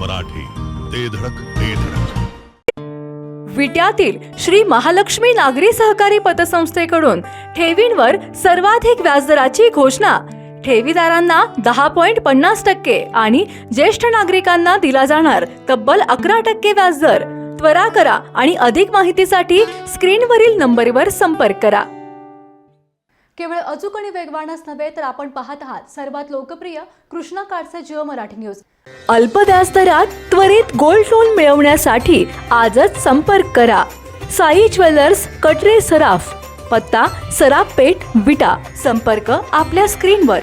मराठी. ते धडक ते धडक. विट्यातील श्री महालक्ष्मी नागरी सहकारी पतसंस्थेकडून ठेवींवर सर्वाधिक व्याजदराची घोषणा. ठेवीदारांना दहा पॉइंट पन्नास टक्के आणि ज्येष्ठ नागरिकांना दिला जाणार तब्बल अकरा टक्के व्याजदर. त्वरा करा आणि अधिक माहितीसाठी स्क्रीनवरील नंबरवर संपर्क करा. केवळ अचूक आणि वेगवानच नव्हे तर आपण पाहत आहात सर्वात लोकप्रिय कृष्णा काडचे जिओ मराठी न्यूज. अल्प व्याजदरात त्वरित गोल्ड लोन मिळवण्यासाठी आजच संपर्क करा. साई ज्वेलर्स कटरे सराफ पत्ता सराफ पेठ विटा. संपर्क आपल्या स्क्रीनवर.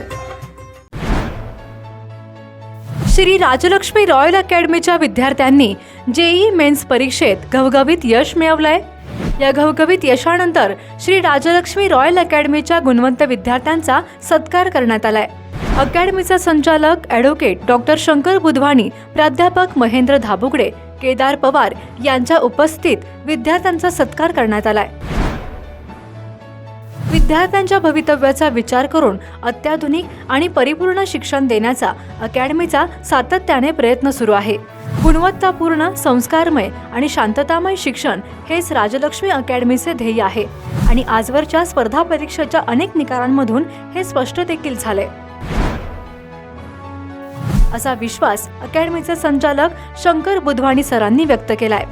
श्री राजलक्ष्मी रॉयल अकॅडमीच्या विद्यार्थ्यांनी जेई मेन्स परीक्षेत घवघवीत यश मिळवलंय. या घवघवीत यशानंतर श्री राजलक्ष्मी रॉयल अकॅडमीच्या गुणवंत विद्यार्थ्यांचा सत्कार करण्यात आलाय. अकॅडमीचा संचालक ॲडव्होकेट डॉक्टर शंकर बुधवाणी प्राध्यापक महेंद्र धाबुगडे केदार पवार यांच्या उपस्थित विद्यार्थ्यांचा सत्कार करण्यात आलाय. विद्यार्थ्यांच्या भवितव्याचा विचार करून अत्याधुनिक आणि परिपूर्ण शिक्षण देण्याचा अकॅडमीचा सातत्याने प्रयत्न सुरू आहे. गुणवत्तापूर्ण संस्कारमय आणि शांततामय शिक्षण हेच राजलक्ष्मी अकॅडमीचे ध्येय आहे आणि आजवरच्या स्पर्धा परीक्षेच्या अनेक निकालांमधून हे स्पष्ट देखील झाले. असा विश्वास अकॅडमीचे संचालक शंकर बुधवाणी सरांनी व्यक्त केलाय.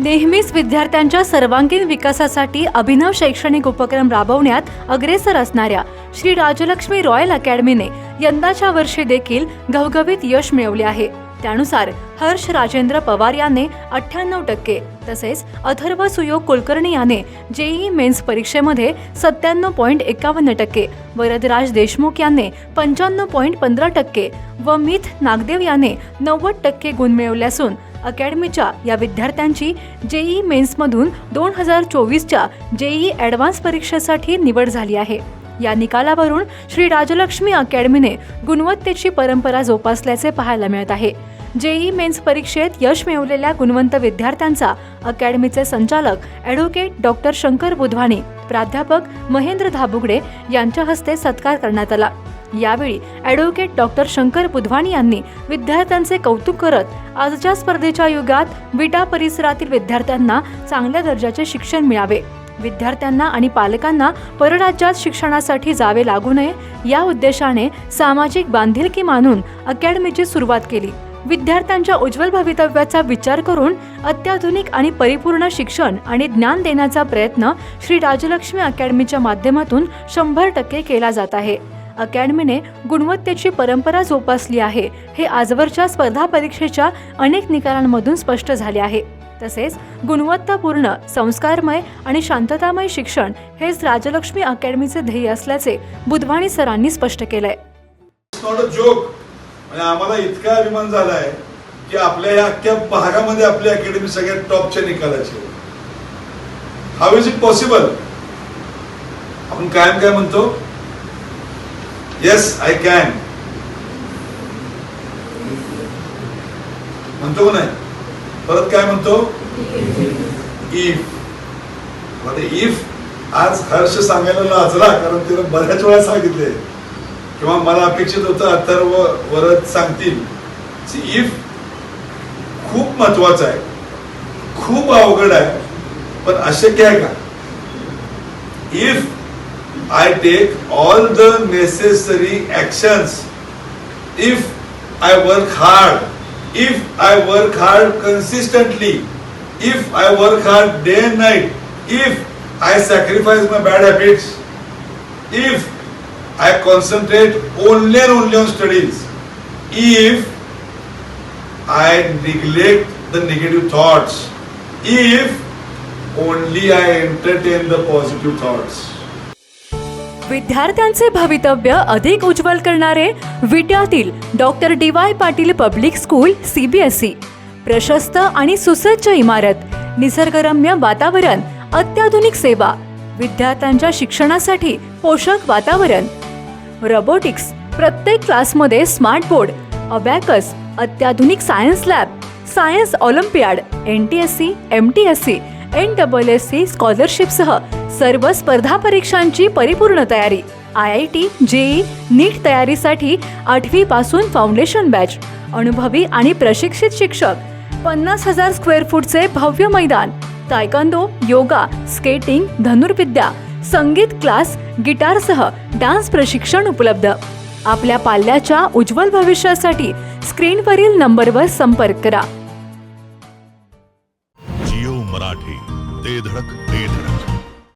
नेहमीच विद्यार्थ्यांच्या सर्वांगीण विकासासाठी अभिनव शैक्षणिक उपक्रम राबवण्यात अग्रेसर असणाऱ्या श्री राजलक्ष्मी रॉयल अकॅडमीने यंदाच्या वर्षी देखील घवघवीत यश मिळवले आहे. त्यानुसार हर्ष राजेंद्र पवार याने अठ्ठ्याण्णव टक्के तसेच अथर्व सुयोग कुलकर्णी याने जेई मेन्स परीक्षेमध्ये सत्त्याण्णव पॉईंट एकावन्न टक्के वरदराज देशमुख याने पंच्याण्णव पॉईंट पंधरा टक्के व मिथ नागदेव याने नव्वद टक्के गुण मिळवले असून अकॅडमीच्या या विद्यार्थ्यांची जेई मेन्समधून दोन हजार चोवीसच्या जेई ॲडव्हान्स परीक्षेसाठी निवड झाली आहे. या निकालावरून श्री राजलक्ष्मी अकॅडमीने गुणवत्तेची परंपरा जोपासल्याचे पाहायला मिळत आहे. जेई मेन्स परीक्षेत यश मिळवलेल्या गुणवंत विद्यार्थ्यांचा अकॅडमीचे संचालक ॲडव्होकेट डॉक्टर शंकर बुधवाणी प्राध्यापक महेंद्र धाबुगडे यांच्या हस्ते सत्कार करण्यात आला. यावेळी ॲडव्होकेट डॉक्टर शंकर बुधवाणी यांनी विद्यार्थ्यांचे कौतुक करत आजच्या स्पर्धेच्या युगात विटा परिसरातील विद्यार्थ्यांना चांगल्या दर्जाचे शिक्षण मिळावे. विद्यार्थ्यांना आणि पालकांना परराज्यात शिक्षणासाठी जावे लागू नये या उद्देशाने सामाजिक बांधिलकी मानून अकॅडमीची सुरुवात केली. विद्यार्थ्यांच्या उज्ज्वल भवितव्याचा विचार करून अत्याधुनिक आणि परिपूर्ण शिक्षण आणि ज्ञान देण्याचा प्रयत्न श्री राजलक्ष्मी अकॅडमीच्या माध्यमातून शंभर टक्के केला जात आहे. अकॅडमीने गुणवत्तेची परंपरा जोपासली आहे. हे आजवरच्या स्पर्धा परीक्षेच्या अनेक निकालांमधून स्पष्ट झाले आहे. तसेच गुणवत्तापूर्ण संस्कारमय आणि शांततामय शिक्षण हेच राजलक्ष्मी अकॅडमीचे ध्येय असल्याचे बुधवाणी सरांनी स्पष्ट केलंय. जोक म्हणजे आम्हाला इतका अभिमान झालाय की आपल्या या अख्ख्या भागामध्ये आपली अकॅडमी सगळ्यात टॉपच्या निकालाची हाऊ इज इट पॉसिबल आपण कायम काय म्हणतो? येस आय कॅन म्हणतो का नाही? परत काय म्हणतो? इफ आता इफ आज हर्ष सांगायला लाजला कारण तिला बऱ्याच वेळा सांगितले. किंवा मला अपेक्षित होतं अथर्व वरद सांगतील. इफ खूप महत्वाचं आहे. खूप अवघड आहे. पण अशक्य आहे का? If I take all the necessary actions. If I work hard, if I work hard consistently, if I work hard day and night, if I sacrifice my bad habits, if I concentrate only and only on studies, if I neglect the negative thoughts, if only I entertain the positive thoughts. विद्यार्थ्यांचे भवितव्य अधिक उज्ज्वल करणारे विट्यातील doctor D Y Patil public school CBSE प्रशस्त आणि सुसज्ज इमारत निसर्गरम्य वातावरण अत्याधुनिक सेवा विद्यार्थ्यांच्या शिक्षणासाठी पोषक वातावरण. रोबोटिक्स प्रत्येक क्लासमध्ये स्मार्ट बोर्ड अबॅकस अत्याधुनिक science lab science olympiad N T S C M T S C N double S C स्कॉलरशिपसह सर्व स्पर्धा परीक्षांची परिपूर्ण तयारी. I I T JEE NEET तयारीसाठी आठवी पासून फाउंडेशन बॅच. अनुभवी आणि प्रशिक्षित शिक्षक. पन्नास हजार स्क्वेअर फूटचे भव्य मैदान. तायकांदो योगा स्केटिंग धनुर्विद्या संगीत क्लास गिटारसह डान्स प्रशिक्षण उपलब्ध. आपल्या पाल्याच्या उज्ज्वल भविष्यासाठी स्क्रीनवरील नंबरवर संपर्क करा. जिओ मराठी ते धडक.